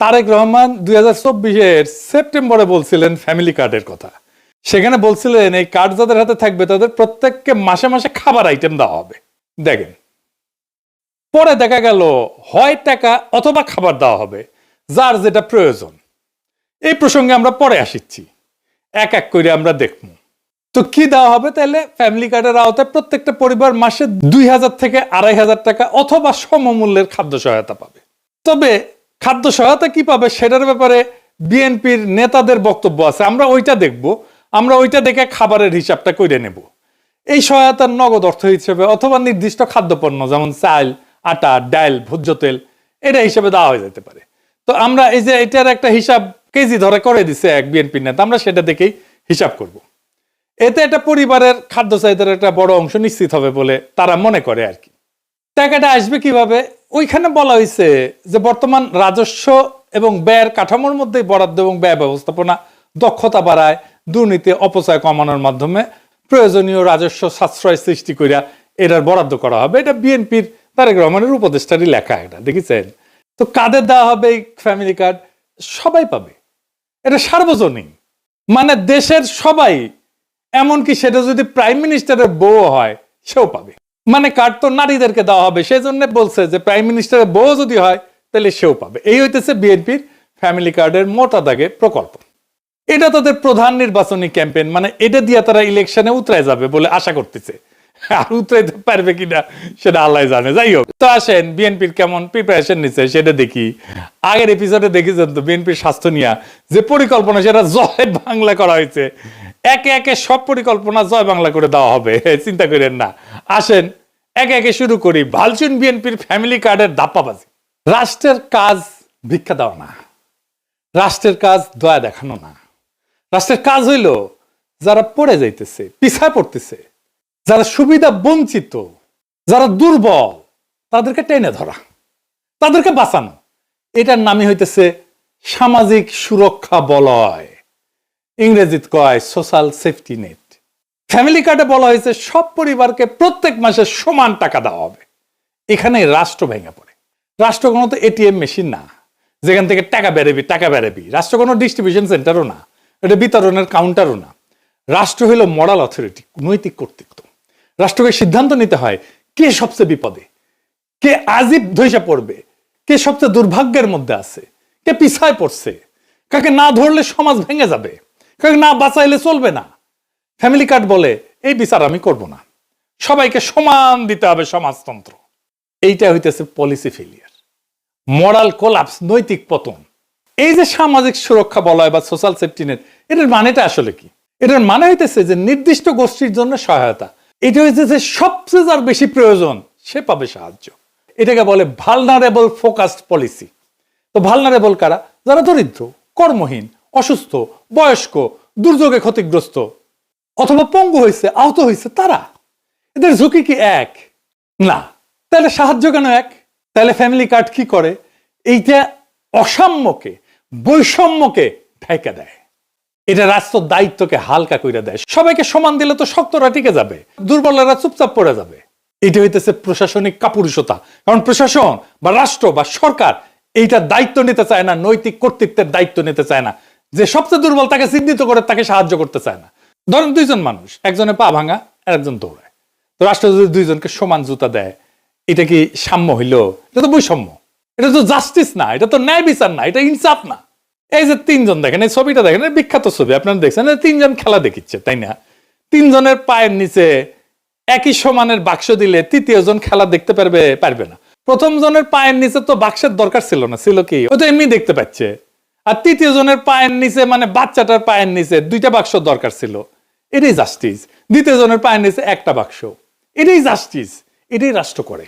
তারেক রহমান দুই হাজার চব্বিশের সেপ্টেম্বরে বলছিলেন ফ্যামিলি কার্ডের কথা। সেখানে বলছিলেন, এই কার্ড যাদের হাতে থাকবে, তাদের প্রত্যেককে মাসে মাসে খাবার আইটেম দেওয়া হবে। দেখেন, পরে দেখা গেল, হয় টাকা অথবা খাবার দেওয়া হবে, যার যেটা প্রয়োজন। এই প্রসঙ্গে আমরা পরে আসিচ্ছি। এক এক করে আমরা দেখব। তো কি দেওয়া হবে? তাহলে ফ্যামিলি কার্ডের আওতায় প্রত্যেকটা পরিবার মাসে দুই হাজার থেকে আড়াই হাজার টাকা অথবা সমমূল্যের খাদ্য সহায়তা পাবে। তবে খাদ্য সহায়তা কি পাবে সেটার ব্যাপারে বিএনপির নেতাদের বক্তব্য আছে। আমরা ওইটা দেখব, আমরা ওইটা দেখে খাবারের হিসাবটা করে নেব। এই সহায়তার নগদ অর্থ হিসেবে অথবা নির্দিষ্ট খাদ্যপণ্য যেমন চাল, আটা, ডাল, ভোজ্য তেল, এটা হিসেবে দেওয়া হয়ে যেতে পারে। তো আমরা এই যে এটার একটা হিসাব কেজি ধরে করে দিছে এক বিএনপির নেতা, আমরা সেটা দেখেই হিসাব করব। এতে একটা পরিবারের খাদ্য চাহিদার একটা বড় অংশ নিশ্চিত হবে বলে তারা মনে করে আর কি। টাকাটা আসবে কীভাবে? ওইখানে বলা হয়েছে যে বর্তমান রাজস্ব এবং ব্যয়ের কাঠামোর মধ্যে বরাদ্দ এবং ব্যয় ব্যবস্থাপনা দক্ষতা বাড়ায়, দুর্নীতি, অপচয় কমানোর মাধ্যমে প্রয়োজনীয় রাজস্ব সাশ্রয় সৃষ্টি করিয়া এটার বরাদ্দ করা হবে। এটা বিএনপির তারেক রহমানের উপদেষ্টারই লেখা এটা, দেখেছেন? তো কাদের দেওয়া হবে এই ফ্যামিলি কার্ড সবাই পাবে। এটা সার্বজনীন। মানে দেশের সবাই, এমনকি সেটা যদি প্রাইম মিনিস্টারের বউ হয়, সেও পাবে। মানে কার্ড তো নারীদেরকে দেওয়া হবে। সেই জন্য বলছে যে প্রাইম মিনিস্টারের বউ যদি হয়, তাহলে সেও পাবে। এই হইতেছে বিএনপির ফ্যামিলি কার্ডের মোটা প্রকল্প। এটা তাদের প্রধান নির্বাচনী ক্যাম্পেইন মানে এটা দিয়ে তারা ইলেকশনে উতরায় যাবে বলে আশা করতেছে। আর উতরাইতে পারবে কিনা, সেটা আল্লাহ জানে। যাই হোক, তো আসেন, বিএনপির কেমন প্রিপারেশন নিচ্ছে সেটা দেখি। আগের এপিসোডে দেখেছেন তো বিএনপির স্বাস্থ্য নিয়ে যে পরিকল্পনা, সেটা জয় বাংলা করা হয়েছে। একে একে সব পরিকল্পনা জয় বাংলা করে দেওয়া হবে। চিন্তা করেন না। আসেন একে একে শুরু করি। ভালচুন বিএনপির ফ্যামিলি কার্ডের ধাপ্পাবাজি রাষ্ট্রের কাজ ভিক্ষা দেওয়া না। রাষ্ট্রের কাজ দয়া দেখানো না। রাষ্ট্রের কাজ হইল যারা পড়ে যাইতেছে, পিছায় পড়তেছে, যারা সুবিধা বঞ্চিত, যারা দুর্বল, তাদেরকে টেনে ধরা, তাদেরকে বাঁচানো। এটার নামই হইতেছে সামাজিক সুরক্ষা বলয়। ইংরেজিত কয় সোশ্যাল সেফটি নেট ফ্যামিলি কার্ডে বলা হয়েছে, সব পরিবারকে প্রত্যেক মাসে সমান টাকা দেওয়া হবে। এখানে রাষ্ট্র ভেঙে পড়ে। রাষ্ট্র কোনো তো এটিএম মেশিন না। যেখান থেকে টাকা বেরোবি টাকা বেরোবি রাষ্ট্র কোনো ডিস্ট্রিবিউশন সেন্টারও না। এটা বিতরণের কাউন্টারও না। রাষ্ট্র হলো মরাল অথরিটি নৈতিক কর্তৃত্ব। রাষ্ট্রকে সিদ্ধান্ত নিতে হয়, কে সবচেয়ে বিপদে? কে আজিব ধৈসা পড়বে? কে সবচেয়ে দুর্ভাগ্যের মধ্যে আছে? কে পিছায় পড়ছে? কাকে না ধরলে সমাজ ভেঙে যাবে? কাকে না বাঁচাইলে চলবে না? ফ্যামিলি কার্ড বলে, এই বিচার আমি করব না। সবাইকে সমান দিতে হবে সমাজতন্ত্র। এইটা হইতেছে পলিসি ফেলিয়ার মরাল কোলাপস নৈতিক পতন। এই যে সামাজিক সুরক্ষা বলয় বা সোশ্যাল সেফটি নেট এটার মানেটা আসলে কি? এটার মানে হইতেছে যে নির্দিষ্ট গোষ্ঠীর জন্য সহায়তা। এটা হইতেছে সবচেয়ে যার বেশি প্রয়োজন, সে পাবে সাহায্য। এটাকে বলে ভালনারেবল ফোকাসড পলিসি তো ভালনারেবল কারা? যারা দরিদ্র, কর্মহীন, অসুস্থ, বয়স্ক, দুর্যোগে ক্ষতিগ্রস্ত অথবা পঙ্গু হয়েছে আহত হয়েছে তারা? এদের ঝুঁকি কি এক? না। তাহলে সাহায্য কেন এক? তাহলে ফ্যামিলি কার্ড কি করে? এইটা অসাম্যকে, বৈষম্যকে ঢাইকা দেয়। এটা রাষ্ট্র দায়িত্বকে হালকা কইরা দেয়। সবাইকে সমান দিলে তো শক্তরা টিকে যাবে। দুর্বলরা চুপচাপ পড়ে যাবে। এটা হইতেছে প্রশাসনিক কাপুরুষতা। কারণ প্রশাসন বা রাষ্ট্র বা সরকার এইটা দায়িত্ব নিতে চায় না, নৈতিক কর্তৃত্বের দায়িত্ব নিতে চায় না। যে সবচেয়ে দুর্বল তাকে চিহ্নিত করে, তাকে সাহায্য করতে চায় না। ধরেন দুইজন মানুষ একজনে পা ভাঙা আর একজন দৌড়ায়। তো রাষ্ট্র যদি দুইজনকে সমান জুতা দেয়, এটা কি সাম্য হইল? এটা তো বৈষম্য। এটা তো জাস্টিস না, এটা তো ন্যায় বিচার না, এটা ইনসাফ না। এই যে তিনজন দেখেন, এই ছবিটা দেখেন বিখ্যাত ছবি, আপনারা দেখছেন তিনজন খেলা দেখিচ্ছে, তাই না? তিনজনের পায়ের নিচে একই সমানের বাক্স দিলে তৃতীয় জন খেলা দেখতে পারবে পারবে না। প্রথম জনের পায়ের নিচে তো বাক্সের দরকার ছিল না, ছিল কি? ও তো এমনি দেখতে পাচ্ছে। আর তৃতীয় জনের পায়ের নিচে মানে বাচ্চাটার পায়ের নিচে দুইটা বাক্স দরকার ছিল। এটাই জাস্টিস দ্বিতীয় জনের পায়ের নিচে একটা বাক্স এটাই জাস্টিস এটাই রাষ্ট্র করে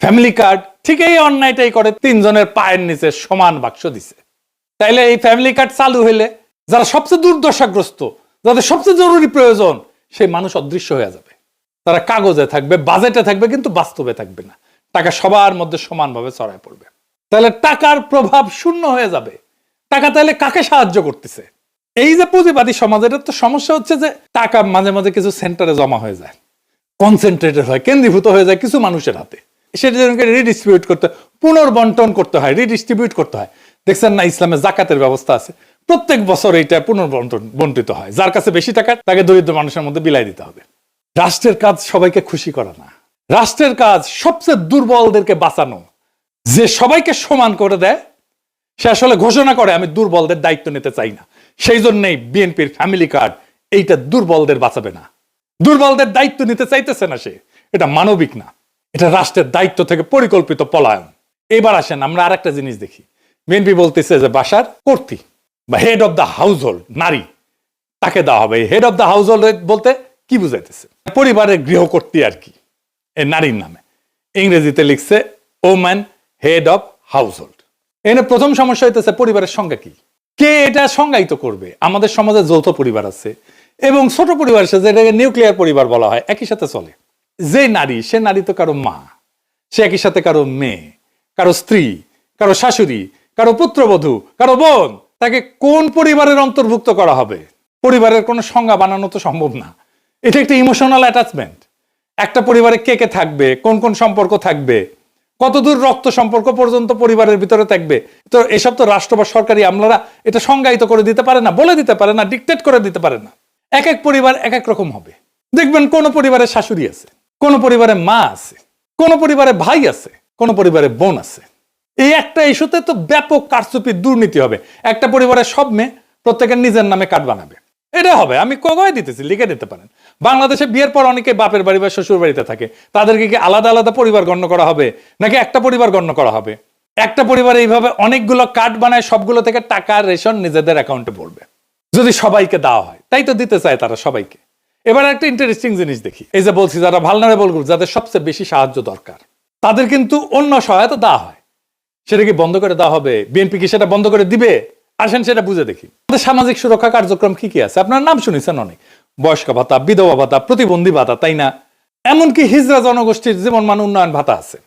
ফ্যামিলি কার্ড ঠিক এই অন্যায়টাই করে তিনজনের পায়ের নিচে সমান বাক্স দিছে তাইলে এই ফ্যামিলি কার্ড চালু হইলে যারা সবচেয়ে দুর্দশাগ্রস্ত যাদের সবচেয়ে জরুরি প্রয়োজন সেই মানুষ অদৃশ্য হয়ে যাবে তারা কাগজে থাকবে বাজেটে থাকবে কিন্তু বাস্তবে থাকবে না টাকা সবার মধ্যে সমানভাবে ছড়ায় পড়বে তাহলে টাকার প্রভাব শূন্য হয়ে যাবে টাকা তাহলে কাকে সাহায্য করতেছে এই যে পুঁজিবাদী সমাজ, এটার তো সমস্যা হচ্ছে যে টাকা মাঝে মাঝে কিছু সেন্টারে জমা হয়ে যায় কনসেন্ট্রেটেড হয়, কেন্দ্রীভূত হয়ে যায় কিছু মানুষের হাতে। সেটা যেন রিডিস্ট্রিবিউট করতে, পুনর্বন্টন করতে হয় রিডিস্ট্রিবিউট করতে হয়। দেখছেন না, ইসলামে জাকাতের ব্যবস্থা আছে। প্রত্যেক বছর এইটা পুনর্বন্টন, বন্টিত হয়। যার কাছে বেশি টাকা, তাকে দরিদ্র মানুষের মধ্যে বিলাই দিতে হবে। রাষ্ট্রের কাজ সবাইকে খুশি করা না। রাষ্ট্রের কাজ সবচেয়ে দুর্বলদেরকে বাঁচানো। যে সবাইকে সমান করে দেয় সে আসলে ঘোষণা করে, আমি দুর্বলদের দায়িত্ব নিতে চাই না। সেই জন্যই বিএনপির ফ্যামিলি কার্ড এইটা দুর্বলদের বাঁচাবে না। দুর্বলদের দায়িত্ব নিতে চাইতেছে না সে। এটা মানবিক না। এটা রাষ্ট্রের দায়িত্ব থেকে পরিকল্পিত পলায়ন। এবার আসেন আমরা আর একটা জিনিস দেখি। বিএনপি বলতেছে যে, বাসার কর্তী বা head of the household নারী, তাকে দেওয়া হবে। Head of the household বলতে কি বুঝাইতেছে? পরিবারের গৃহকর্ত্রী আর কি, এই নারীর নামে। ইংরেজিতে লিখছে woman head of household এখানে প্রথম সমস্যা হইতেছে পরিবারের সংজ্ঞা কি? কে এটা সংজ্ঞায়িত করবে? আমাদের সমাজে যৌথ পরিবার আছে এবং ছোট পরিবার আছে, যেটাকে নিউক্লিয়ার পরিবার বলা হয়, একই সাথে চলে। যে নারী, সে নারী তো কারও মা, সে একই সাথে কারও মেয়ে, কারও স্ত্রী, কারও শাশুড়ি, কারও পুত্রবধূ, কারও বোন, তাকে কোন পরিবারের অন্তর্ভুক্ত করা হবে? পরিবারের কোনো সংজ্ঞা বানানো তো সম্ভব না। এটা একটা ইমোশনাল অ্যাটাচমেন্ট একটা পরিবারে কে কে থাকবে, কোন কোন সম্পর্ক থাকবে কতদূর রক্ত সম্পর্ক পর্যন্ত পরিবারের ভিতরে থাকবে? তো এসব তো রাষ্ট্র বা সরকারি আমলারা এটা সংজ্ঞায়িত করে দিতে পারে না, বলে দিতে পারে না ডিকটেট করে দিতে পারে না। এক এক পরিবার এক এক রকম হবে। দেখবেন কোন পরিবারে শাশুড়ি আছে, কোন পরিবারে মা আছে, কোন পরিবারে ভাই আছে, কোন পরিবারে বোন আছে। এই একটা ইস্যুতে তো ব্যাপক কারচুপি দুর্নীতি হবে। একটা পরিবারের সব মেয়ে প্রত্যেকের নিজের নামে কার্ড বানাবে। এটা হবে, আমি কগয় দিতেছি, লিখে দিতে পারেন। বাংলাদেশে বিয়ের পর অনেকে বাপের বাড়ি বা শ্বশুর বাড়িতে থাকে। তাদেরকে কি আলাদা আলাদা পরিবার গণ্য করা হবে? নাকি একটা পরিবার গণ্য করা হবে? একটা পরিবারে এইভাবে অনেকগুলো কার্ড বানায়, সবগুলো থেকে টাকা, রেশন নিজেদের অ্যাকাউন্টে পড়বে যদি সবাইকে দেওয়া হয়, তাই তো দিতে চায় তারা সবাইকে। এবার একটা ইন্টারেস্টিং জিনিস দেখি। এই যে বলছি, যারা ভালনারেবল গ্রুপ যাদের সবচেয়ে বেশি সাহায্য দরকার, তাদের কিন্তু অন্য সহায়তা দেওয়া হয়। সেটা কি বন্ধ করে দেওয়া হবে? বিএনপি কি সেটা বন্ধ করে দিবে? আসেন সেটা বুঝে দেখি। আমাদের সামাজিক সুরক্ষা কার্যক্রম কি কি আছে? আপনার নাম শুনেছেন অনেক। বয়স্ক ভাতা, বিধবা ভাতা, প্রতিবন্ধী ভাতা, তাই না? এমনকি হিজরা জনগোষ্ঠীর জীবন মান উন্নয়ন ভাতা আছে।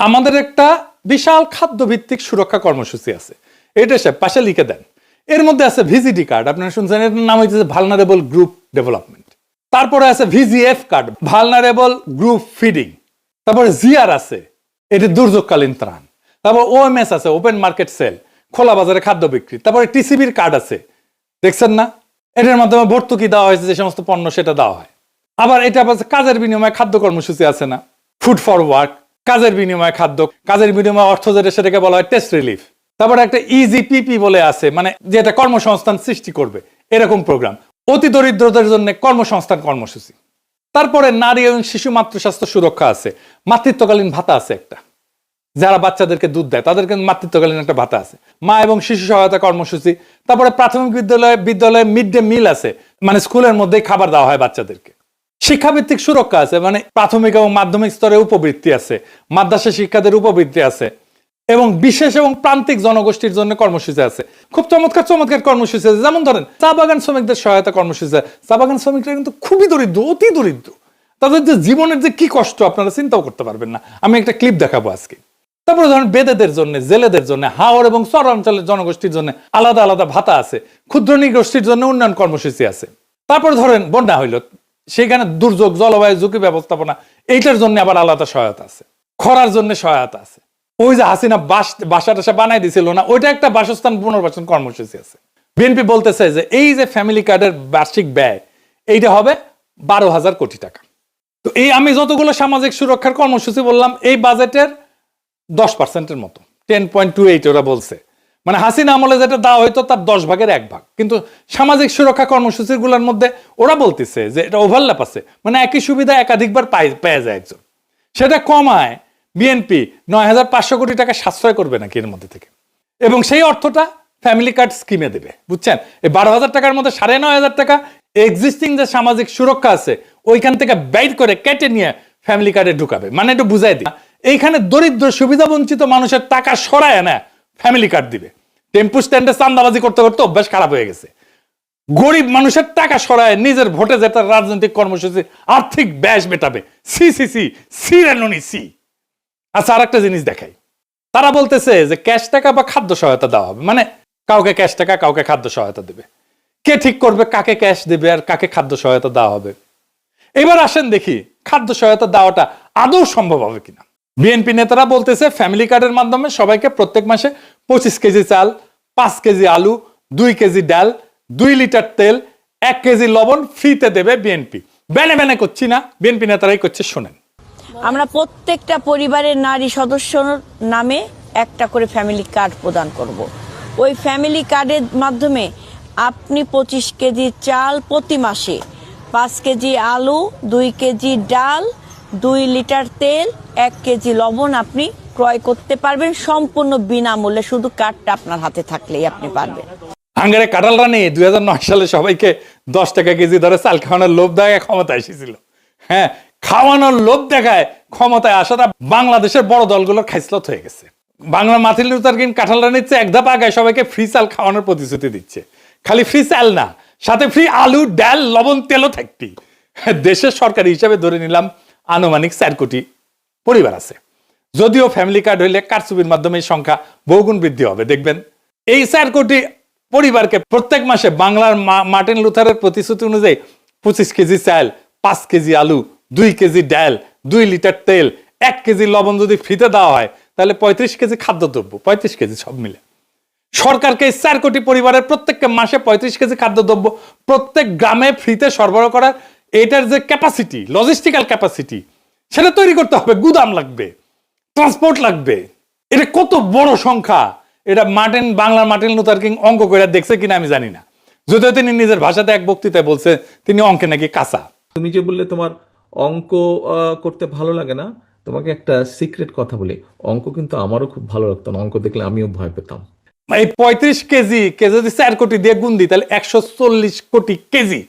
আমাদের একটা বিশাল খাদ্য ভিত্তিক সুরক্ষা কর্মসূচি আছে। এটা সে পাশে লিখে দেন। এর মধ্যে আছে ভিজিডি কার্ড। আপনারা শুনছেন, এটার নাম হচ্ছে ভালনারেবল গ্রুপ ডেভেলপমেন্ট তারপরে আছে VGF card vulnerable group feeding তারপরে জিআর আছে, এটি দুর্যোগকালীন ত্রাণ। তারপর ওএমএস আছে ওপেন মার্কেট সেল খোলা বাজারে খাদ্য বিক্রি। তারপরে টিসিবির কার্ড আছে। দেখছেন না? এটার মাধ্যমে ভর্তুকি দেওয়া হয়েছে, যে সমস্ত পণ্য সেটা দেওয়া হয়। আবার এটা আবার কাজের বিনিময়ে খাদ্য কর্মসূচি আছে না। ফুড ফর ওয়ার্ক কাজের বিনিময়ে খাদ্য, কাজের বিনিময়ে অর্থ যেটা সেটাকে বলা হয় টেস্ট রিলিফ তারপরে একটা ইজি পিপি বলে আছে মানে যেটা কর্মসংস্থান সৃষ্টি করবে, এরকম প্রোগ্রাম অতি দরিদ্রদের জন্য কর্মসংস্থান কর্মসূচি। তারপরে নারী এবং শিশু মাতৃস্বাস্থ্য সুরক্ষা আছে। মাতৃত্বকালীন ভাতা আছে একটা। যারা বাচ্চাদেরকে দুধ দেয়, তাদেরকে মাতৃত্বকালীন একটা ভাতা আছে। মা এবং শিশু সহায়তা কর্মসূচি তারপরে প্রাথমিক বিদ্যালয়ে বিদ্যালয়ে মিড ডে মিল আছে। মানে স্কুলের মধ্যেই খাবার দেওয়া হয় বাচ্চাদেরকে। শিক্ষাভিত্তিক সুরক্ষা আছে মানে প্রাথমিক এবং মাধ্যমিক স্তরে উপবৃত্তি আছে, মাদ্রাসা শিক্ষাদের উপবৃত্তি আছে, এবং বিশেষ এবং প্রান্তিক জনগোষ্ঠীর জন্য কর্মসূচি আছে। খুব চমৎকার চমৎকার কর্মসূচি আছে। যেমন ধরেন, চা বাগান শ্রমিকদের সহায়তা কর্মসূচি আছে। চা বাগান শ্রমিকরা কিন্তু খুবই দরিদ্র, অতি দরিদ্র। তাদের যে জীবনের যে কি কষ্ট, আপনারা চিন্তাও করতে পারবেন না। আমি একটা ক্লিপ দেখাবো আজকে। তারপরে ধরেন বেদেদের জন্য, জেলেদের জন্য হাওড় এবং চরাঞ্চলের জনগোষ্ঠীর জন্য আলাদা আলাদা ভাতা আছে, ক্ষুদ্র গোষ্ঠীর জন্য উন্নয়ন কর্মসূচি আছে। তারপর ধরেন বন্যা হইল, সেখানে দুর্যোগ, জলবায়ু ঝুঁকি ব্যবস্থাপনা, এইটার জন্য আবার আলাদা সহায়তা আছে, খরার জন্য সহায়তা আছে। ওই যে হাসিনা বাস, বাসা টাসা বানাই দিছিল না, ওইটা একটা বাসস্থান পুনর্বাসন কর্মসূচি আছে। বিএনপি বলতেছে যে এই যে ফ্যামিলি কার্ডের বার্ষিক ব্যয়, এইটা হবে বারো হাজার কোটি টাকা। তো এই আমি যতগুলো সামাজিক সুরক্ষার কর্মসূচি বললাম, এই বাজেটের দশ পার্সেন্টের মতো। টেন পয়েন্ট টু এইট ওরা বলছে। মানে হাসিনা আমলে যেটা দেওয়া হয়তো তার দশ ভাগের এক ভাগ। কিন্তু সামাজিক সুরক্ষা কর্মসূচিগুলোর মধ্যে ওরা বলতেছে যে এটা ওভারল্যাপ আছে। মানে একই সুবিধা একাধিকবার পাই পেয়ে যায় একজন। সেটা কমায় বিএনপি নয় হাজার পাঁচশো কোটি টাকা সাশ্রয় করবে নাকি এর মধ্যে থেকে। এবং সেই অর্থটা ফ্যামিলি কার্ড স্কিমে দেবে। বুঝছেন? এই বারো হাজার টাকার মধ্যে সাড়ে নয় হাজার টাকা এক্সিস্টিং যে সামাজিক সুরক্ষা আছে, ওইখান থেকে বাইর করে কেটে নিয়ে ফ্যামিলি কার্ডে ঢুকাবে। মানে একটু বুঝাই দিই। এইখানে দরিদ্র সুবিধা বঞ্চিত মানুষের টাকা সরায় না ফ্যামিলি কার্ড দিবে। টেম্পু স্ট্যান্ডে চান্দাবাজি করতে করতে অভ্যাস খারাপ হয়ে গেছে। গরিব মানুষের টাকা সরায় নিজের ভোটে যেটা রাজনৈতিক কর্মসূচি, আর্থিক ব্যাস মেটাবে। সি সি সি সি রেনুনি সি। আচ্ছা আর একটা জিনিস দেখাই। তারা বলতেছে যে ক্যাশ টাকা বা খাদ্য সহায়তা দেওয়া হবে। মানে কাউকে ক্যাশ টাকা, কাউকে খাদ্য সহায়তা দেবে। কে ঠিক করবে, কাকে ক্যাশ দেবে আর কাকে খাদ্য সহায়তা দেওয়া হবে? এবার আসেন দেখি, খাদ্য সহায়তা দেওয়াটা আদৌ সম্ভব হবে কিনা? বিএনপি নেতারা বলতেছে ফ্যামিলি কার্ডের মাধ্যমে সবাইকে প্রত্যেক মাসে পঁচিশ কেজি চাল, পাঁচ কেজি আলু, দুই কেজি ডাল, দুই লিটার তেল, এক কেজি লবণ ফ্রিতে দেবে বিএনপি বেনে বেনে করছি না বিএনপি নেতারাই করছে, শোনেন আমরা প্রত্যেকটা পরিবারের নারী সদস্য নামে একটা করে ফ্যামিলি কার্ড প্রদান করব। ওই ফ্যামিলি কার্ডের মাধ্যমে আপনি পঁচিশ কেজি চাল প্রতি মাসে পাঁচ কেজি আলু, দুই কেজি ডাল দুই লিটার তেল, এক কেজি লবণ আপনি ক্রয় করতে পারবেন সম্পূর্ণ বিনামূল্যে। শুধু কার্ডটা আপনার হাতে থাকলেই আপনি পারবেন। হাঙ্গারে কাঁঠাল রানী, দুই সালে সবাইকে দশ টাকা কেজি ধরে চাল খাওয়ানোর লোভ দেখায় ক্ষমতা এসেছিল। হ্যাঁ খাওয়ানোর লোভ দেখায় ক্ষমতায় আসাটা বাংলাদেশের বড় দলগুলোর খাইসলত হয়ে গেছে। বাংলা মাথিল লুতার কিন কাঁঠাল রানীর চেয়ে এক ধাপ আগায় সবাইকে ফ্রি চাল খাওয়ানোর প্রতিশ্রুতি দিচ্ছে। খালি ফ্রি চাল না, সাথে ফ্রি আলু, ডাল, লবণ, তেলও থাকতি দেশের সরকারি হিসাবে ধরে নিলাম আনুমানিক চার কোটি পরিবার আছে। যদিও ফ্যামিলি কার্ড হইলে কারচুপির মাধ্যমে সংখ্যা বহুগুণ বৃদ্ধি হবে, দেখবেন। এই চার কোটি পরিবারকে প্রত্যেক মাসে বাংলার মার্টিন লুথারের প্রতিশ্রুতি অনুযায়ী পঁচিশ কেজি চাল, পাঁচ কেজি আলু, দুই কেজি ডাল, দুই লিটার তেল, এক কেজি লবণ যদি ফ্রিতে দেওয়া হয়, তাহলে পঁয়ত্রিশ কেজি খাদ্যদ্রব্য, পঁয়ত্রিশ কেজি সব মিলে। সরকারকে চার কোটি পরিবারের প্রত্যেককে মাসে পঁয়ত্রিশ কেজি খাদ্যদ্রব্য প্রত্যেক গ্রামে ফ্রিতে সরবরাহ করার এটার যে ক্যাপাসিটি লজিস্টিক্যাল ক্যাপাসিটি সেটা তৈরি করতে হবে। গুদাম লাগবে ট্রান্সপোর্ট লাগবে। এটা কত বড় সংখ্যা। এটা মার্টিন বাংলার মার্টিন লুথার কিং অঙ্ক করে দেখছে কিনা আমি জানি না। যদিও তিনি নিজের ভাষাতে এক বক্তৃতায় বলছে তিনি অঙ্কে নাকি কাঁচা। তুমি যে বললে তোমার অঙ্ক করতে ভালো লাগে না তোমাকে একটা সিক্রেট কথা বলি। অঙ্ক কিন্তু আমারও খুব ভালো লাগতো না। অঙ্ক দেখলে আমিও ভয় পেতাম। এই পঁয়ত্রিশ কেজি কে যদি চার কোটি দিয়ে গুণ দিই তাহলে একশো চল্লিশ কোটি কেজি।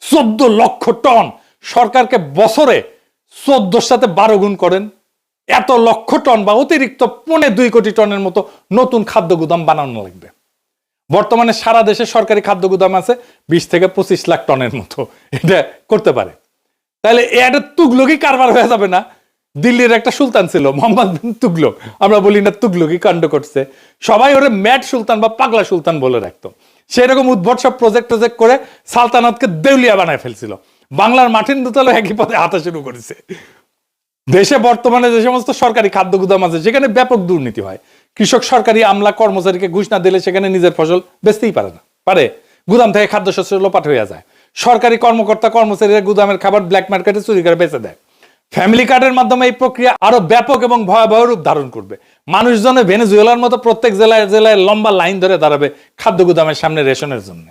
চোদ্দ লক্ষ টন। সরকারকে বছরে চোদ্দোর সাথে বারো গুণ করেন। এত লক্ষ টন বা অতিরিক্ত পৌনে দুই কোটি টনের মতো নতুন খাদ্য গুদাম বানানো লাগবে। বর্তমানে সারা দেশে সরকারি খাদ্য গুদাম আছে বিশ থেকে পঁচিশ লাখ টনের মতো। এটা করতে পারে। তাহলে এটা তুগলকি কারবার হয়ে যাবে না। দিল্লির একটা সুলতান ছিল, মোহাম্মদ বিন তুগলক। আমরা বলি না তুগলকি কাণ্ড করছে। সবাই ওরে ম্যাট সুলতান বা পাগলা সুলতান বলে রাখতো। সেরকম উদ্ভট সব প্রজেক্ট প্রজেক্ট করে সালতানাতকে দেউলিয়া বানায় ফেলছিল। বাংলার মাঠিন দোতলা একই পথে হাঁটা শুরু করেছে। দেশে বর্তমানে যে সমস্ত সরকারি খাদ্য গুদাম আছে, সেখানে ব্যাপক দুর্নীতি হয়। কৃষক সরকারি আমলা কর্মচারীকে ঘুষ না দিলে সেখানে নিজের ফসল বেচতেই পারে না। পারে। গুদাম থেকে খাদ্যশস্য লোপাট হয়ে যায়। সরকারি কর্মকর্তা কর্মচারীরা গুদামের খাবার ব্ল্যাক মার্কেটে চুরি করে বেচে দেয়। ফ্যামিলি কার্ডের মাধ্যমে এই প্রক্রিয়া আরও ব্যাপক এবং ভয়াবহ রূপ ধারণ করবে। মানুষজনে ভেনেজুয়েলার মতো প্রত্যেক জেলায় জেলায় লম্বা লাইন ধরে দাঁড়াবে খাদ্য গুদামের সামনে রেশনের জন্য।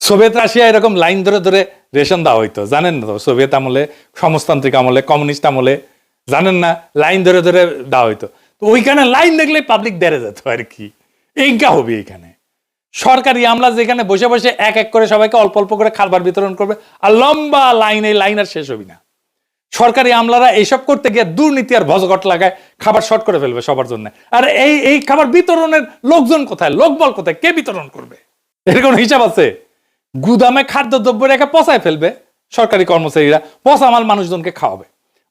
সোভিয়েত রাশিয়া এরকম লাইন ধরে ধরে রেশন দেওয়া হইতো। জানেন না তো, সোভিয়েত আমলে, সমাজতান্ত্রিক আমলে, কমিউনিস্ট আমলে, জানেন না? লাইন ধরে ধরে দেওয়া হইতো। তো ওইখানে লাইন দেখলে পাবলিক দেড়ে যেত আর কি। এইটা হবে এইখানে। সরকারি আমলা যেখানে বসে বসে এক এক করে সবাইকে অল্প অল্প করে খাবার বিতরণ করবে, আর লম্বা লাইন, এই লাইন আর শেষ হবি না। সরকারি আমলারা এইসব করতে গিয়ে দুর্নীতি আর ভজঘট লাগায় খাবার শর্ট করে ফেলবে সবার জন্য। আর এই এই খাবার বিতরণের লোকজন কোথায়? লোকবল কোথায়? কে বিতরণ করবে? এর কোনো হিসাব আছে? গুদামে খাদ্যদ্রব্য রেখে পচায় ফেলবে সরকারি কর্মচারীরা। পচা মাল মানুষজনকে খাওয়াবে।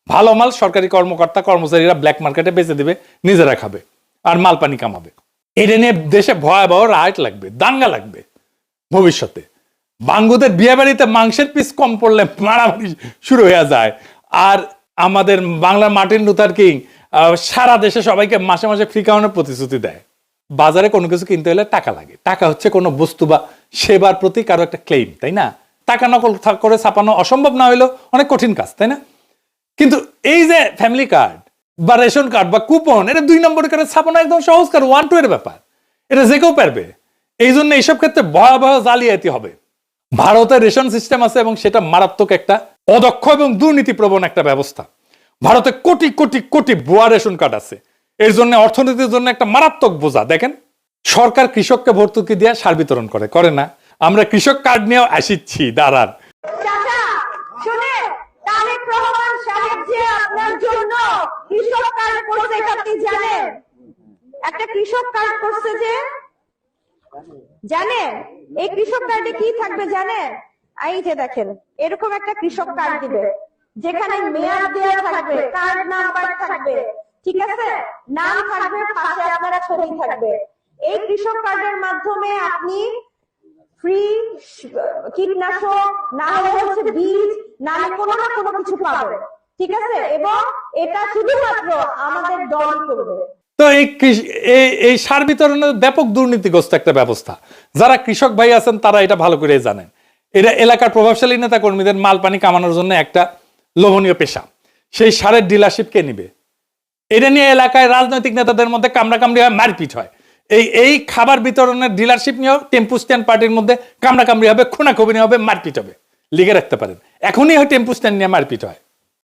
ভালো মাল সরকারি কর্মকর্তা, কর্মচারীরা ব্ল্যাক মার্কেটে বেচে দিবে, নিজেরা খাবে আর মাল পানি কামাবে। এটা নিয়ে দেশে ভয়াবহ রাইট লাগবে, দাঙ্গা লাগবে ভবিষ্যতে। বাঙ্গুদের বিয়ে বাড়িতে মাংসের পিস কম পড়লে মারামারি শুরু হয়ে যায়। আর আমাদের বাংলার মার্টিন লুথার কিং সারা দেশে সবাইকে মাসে মাসে ফ্রি খাওয়ানোর প্রতিশ্রুতি দেয়। বাজারে কোনো কিছু কিনতে হলে টাকা লাগে। টাকা হচ্ছে কোনো বস্তু বা সেবার প্রতি কারও একটা ক্লেম তাই না? টাকা নকল করে ছাপানো অসম্ভব না হলেও অনেক কঠিন কাজ, তাই না? কিন্তু এই যে ফ্যামিলি কার্ড বা রেশন কার্ড বা কুপন এটা দুই নম্বর করে ছাপানো একদম সহজ কার ওয়ান টু এর ব্যাপার। এটা যে কেউ পারবে। এই জন্য এইসব ক্ষেত্রে ভয়াবহ জালিয়াতি হবে। ভারতের রেশন সিস্টেম আছে এবং সেটা মারাত্মক একটা অদক্ষ এবং দুর্নীতি প্রবণ একটা ব্যবস্থা। ভারতে কোটি কোটি কোটি ভুয়া রেশন কার্ড আছে। এর জন্য, অর্থনীতির জন্য একটা মারাত্মক বোঝা। দেখেন, সরকার কৃষককে ভর্তুকি দিয়ে সার বিতরণ করে। করে না। আমরা কৃষক কার্ড নিয়েও আসিচ্ছি। দাঁড়ান। একটা কৃষক কার্ড করছে যে জানেন এই কৃষক কার্ডে কি থাকবে জানেন এই যে দেখেন, এরকম একটা কৃষক কার্ড দিবে, যেখানে মেয়াদ দেওয়া থাকবে, কার্ড নাম্বার থাকবে, ঠিক আছে? নাম থাকবে, পাশে আপনার ছবি থাকবে। এই কৃষক কার্ডের মাধ্যমে আপনি ফ্রি কীটনাশক, না হলে হচ্ছে বীজ, না কোনো না কোনো কিছু পাবে ঠিক আছে? এবং এটা শুধুমাত্র আমাদের দল করবে। তো এই এই সার বিতরণের ব্যাপক দুর্নীতিগ্রস্ত একটা ব্যবস্থা। যারা কৃষক ভাই আছেন, তারা এটা ভালো করে জানেন। এটা এলাকার প্রভাবশালী নেতা কর্মীদের মাল পানি কামানোর জন্য একটা লোভনীয় পেশা। সেই সারের ডিলারশিপ কে নিবে? এটা নিয়ে এলাকায় রাজনৈতিক নেতাদের মধ্যে কামড়াকামড়ি হয়, মারপিট হয়। এই এই খাবার বিতরণের ডিলারশিপ নিয়েও টেম্পু স্ট্যান্ড পার্টির মধ্যে কামড়াকামড়ি হবে, খুনাখুবি হবে, মারপিট হবে। লিখে রাখতে পারেন। এখনই হয় টেম্পু স্ট্যান্ড নিয়ে মারপিট হয়।